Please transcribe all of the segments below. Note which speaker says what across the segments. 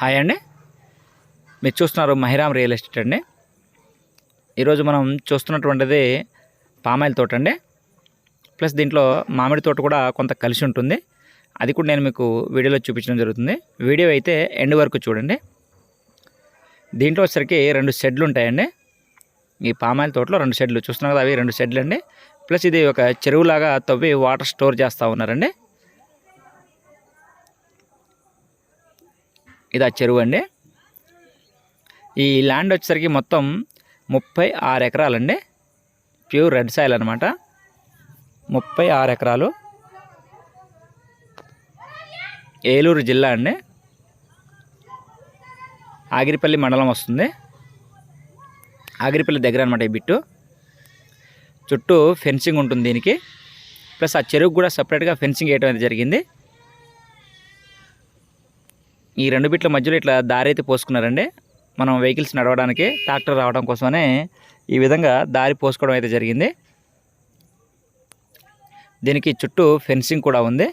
Speaker 1: Hi అండి. మీరు చూస్తున్నారు మహిరామ్ రియల్ ఎస్టేట్ అండి. ఈరోజు మనం చూస్తున్నటువంటిది పామాయిల్ తోట అండి. ప్లస్ దీంట్లో మామిడి తోట కూడా కొంత కలిసి ఉంటుంది. అది కూడా నేను మీకు వీడియోలో చూపించడం జరుగుతుంది. వీడియో అయితే ఎండ్ వరకు చూడండి. దీంట్లో వచ్చేసరికి రెండు షెడ్లు ఉంటాయండి. ఈ పామాయిల్ తోటలో రెండు షెడ్లు. చూస్తున్నారు కదా అవి రెండు షెడ్లు అండి ప్లస్ ఇది ఒక చెరువులాగా తవ్వి వాటర్ స్టోర్ చేస్తూ ఉన్నారండి. ఇది ఆ చెరువు అండి. ఈ ల్యాండ్ వచ్చేసరికి మొత్తం ముప్పై ఆరు ఎకరాలండి. ప్యూర్ రెడ్ సాయిల్ అనమాట ముప్పై ఆరు ఎకరాలు. ఏలూరు జిల్లా అండి. ఆగిరిపల్లి మండలం వస్తుంది. ఆగిరిపల్లి దగ్గర అనమాట ఈ బిట్టు. చుట్టూ ఫెన్సింగ్ ఉంటుంది దీనికి. ప్లస్ ఆ చెరువుకు కూడా సపరేట్గా ఫెన్సింగ్ వేయడం అనేది జరిగింది. ఈ రెండు బిట్ల మధ్యలో ఇట్లా దారి అయితే పోసుకున్నారండి. మనం వెహికల్స్ నడవడానికి ట్రాక్టర్ రావడం కోసమనే ఈ విధంగా దారి పోసుకోవడం అయితే జరిగింది. దీనికి చుట్టూ ఫెన్సింగ్ కూడా ఉంది.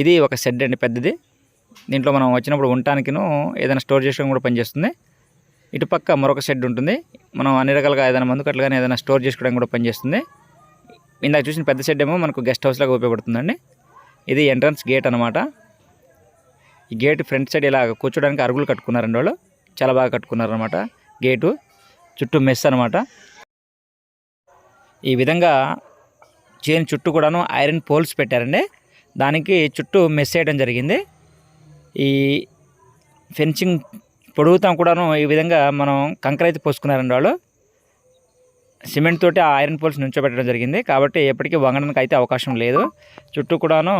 Speaker 1: ఇది ఒక షెడ్ అండి పెద్దది. దీంట్లో మనం వచ్చినప్పుడు ఉండటానికిను ఏదైనా స్టోర్ చేసుకోవడం కూడా పనిచేస్తుంది. ఇటుపక్క మరొక షెడ్ ఉంటుంది. మనం అన్ని రకాలుగా ఏదైనా మందు కట్టలు కానీ ఏదైనా స్టోర్ చేసుకోవడం కూడా పనిచేస్తుంది. ఇందాక చూసిన పెద్ద షెడ్ ఏమో మనకు గెస్ట్ హౌస్ లాగా ఉపయోగపడుతుందండి. ఇది ఎంట్రన్స్ గేట్ అనమాట ఈ గేట్ ఫ్రంట్ సైడ్ ఇలా కూర్చోడానికి అరుగులు కట్టుకున్నారండి వాళ్ళు. చాలా బాగా కట్టుకున్నారనమాట గేటు. చుట్టూ మెస్ అనమాట ఈ విధంగా చేను చుట్టూ కూడాను ఐరన్ పోల్స్ పెట్టారండి. దానికి చుట్టూ మెస్ వేయడం జరిగింది. ఈ ఫెన్సింగ్ పొడుగుతాం కూడాను ఈ విధంగా మనం కంకర అయితే పోసుకున్నారండి వాళ్ళు. సిమెంట్ తోటి ఆ ఐరన్ పోల్స్ నుంచోబెట్టడం జరిగింది. కాబట్టి ఎప్పటికీ వంగడానికి అయితే అవకాశం లేదు. చుట్టూ కూడాను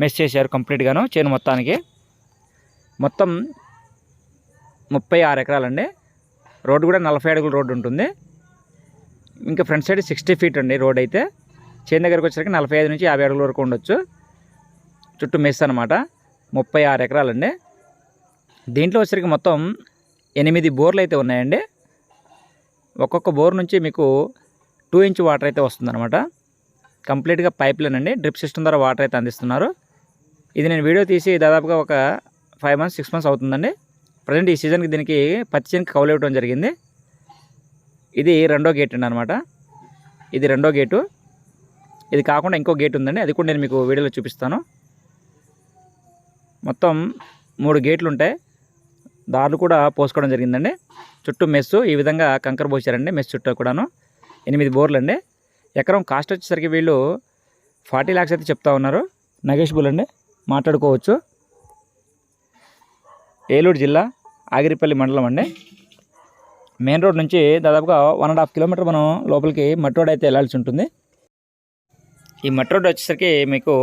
Speaker 1: మెస్ చేశారు కంప్లీట్గాను చేను మొత్తానికి. మొత్తం ముప్పై ఆరు ఎకరాలండి. రోడ్డు కూడా నలభై అడుగుల రోడ్డు ఉంటుంది. ఇంకా ఫ్రంట్ సైడ్ సిక్స్టీ ఫీట్ అండి రోడ్ అయితే. చేను దగ్గరకు వచ్చేసరికి నలభై ఐదు నుంచి యాభై అడుగుల వరకు ఉండొచ్చు. చుట్టూ మెస్ అనమాట ముప్పై ఆరు ఎకరాలండి. దీంట్లో వచ్చేసరికి మొత్తం ఎనిమిది బోర్లు అయితే ఉన్నాయండి. ఒక్కొక్క బోర్ నుంచి మీకు టూ ఇంచ్ వాటర్ అయితే వస్తుందన్నమాట. కంప్లీట్గా పైప్ లైన్ అండి. డ్రిప్ సిస్టమ్ ద్వారా వాటర్ అయితే అందిస్తున్నారు. ఇది నేను వీడియో తీసి దాదాపుగా ఒక ఫైవ్ మంత్స్ సిక్స్ మంత్స్ అవుతుందండి. ప్రజెంట్ ఈ సీజన్కి దీనికి పచ్చి చేనుకి కౌలు ఇవ్వడం జరిగింది. ఇది రెండో గేట్ అండి అనమాట ఇది రెండో గేటు ఇది కాకుండా ఇంకో గేట్ ఉందండి. అది కూడా నేను మీకు వీడియోలో చూపిస్తాను. మొత్తం మూడు గేట్లు ఉంటాయి. దారులు కూడా పోసుకోవడం జరిగిందండి. చుట్టూ మెస్సు ఈ విధంగా కంకర పోసారండి మెస్ చుట్టూ కూడాను. ఎనిమిది బోర్లు అండి. ఎకరం కాస్ట్ వచ్చేసరికి వీళ్ళు ఫార్టీ ల్యాక్స్ అయితే చెప్తా ఉన్నారు. నగేష్ బుల్ అండి. మాట్లాడుకోవచ్చు. ఏలూరు జిల్లా ఆగిరిపల్లి మండలం అండి. మెయిన్ రోడ్ నుంచి దాదాపుగా వన్ అండ్ హాఫ్ కిలోమీటర్ మనం లోపలికి మట్టి రోడ్ అయితే వెళ్ళాల్సి ఉంటుంది. ఈ మట్టి రోడ్ వచ్చేసరికి మీకు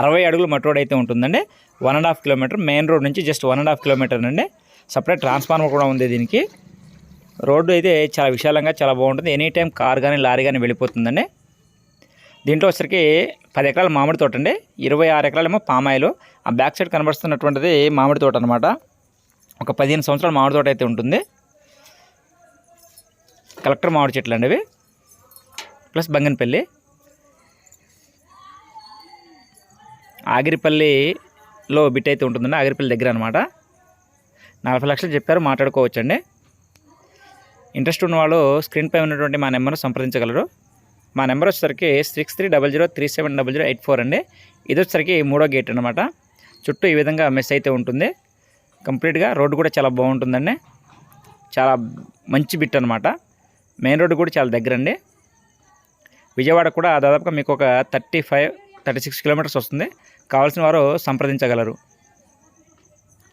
Speaker 1: అరవై అడుగులు మట్టి రోడ్ అయితే ఉంటుందండి. One and half kilometre main road నుంచి just one and half kilometre అండి. సపరేట్ ట్రాన్స్ఫార్మర్ కూడా ఉంది దీనికి. రోడ్డు అయితే చాలా విశాలంగా చాలా బాగుంటుంది. ఎనీ టైం కార్ కానీ లారీ కానీ వెళ్ళిపోతుందండి. దీంట్లో వచ్చరికి పది ఎకరాల మామిడి తోట అండి. ఇరవై ఆరు ఎకరాలేమో పామాయిలు. ఆ బ్యాక్ సైడ్ కనబడుతున్నటువంటిది మామిడి తోట అనమాట ఒక పదిహేను సంవత్సరాల మామిడి తోట అయితే ఉంటుంది. కలెక్టర్ మామిడి చెట్లు అండి అవి ప్లస్ బంగన్పల్లి. ఆగిరిపల్లిలో బిట్ అయితే ఉంటుందండి. ఆగిరిపల్లి దగ్గర అనమాట నలభై లక్షలు చెప్పారు మాట్లాడుకోవచ్చండి. ఇంట్రెస్ట్ ఉన్నవాళ్ళు స్క్రీన్పై ఉన్నటువంటి మా నెంబర్ను సంప్రదించగలరు. మా నెంబర్ వచ్చేసరికి six three double zero three seven double zero eight four అండి. ఇది వచ్చేసరికి మూడో గేట్ అనమాట చుట్టూ ఈ విధంగా మెస్ అయితే ఉంటుంది. కంప్లీట్గా రోడ్డు కూడా చాలా బాగుంటుందండి. చాలా మంచి బిట్ అనమాట మెయిన్ రోడ్డు కూడా చాలా దగ్గర అండి విజయవాడ కూడా దాదాపుగా మీకు ఒక thirty five thirty six kilometres వస్తుంది. కావాల్సిన వారు సంప్రదించగలరు.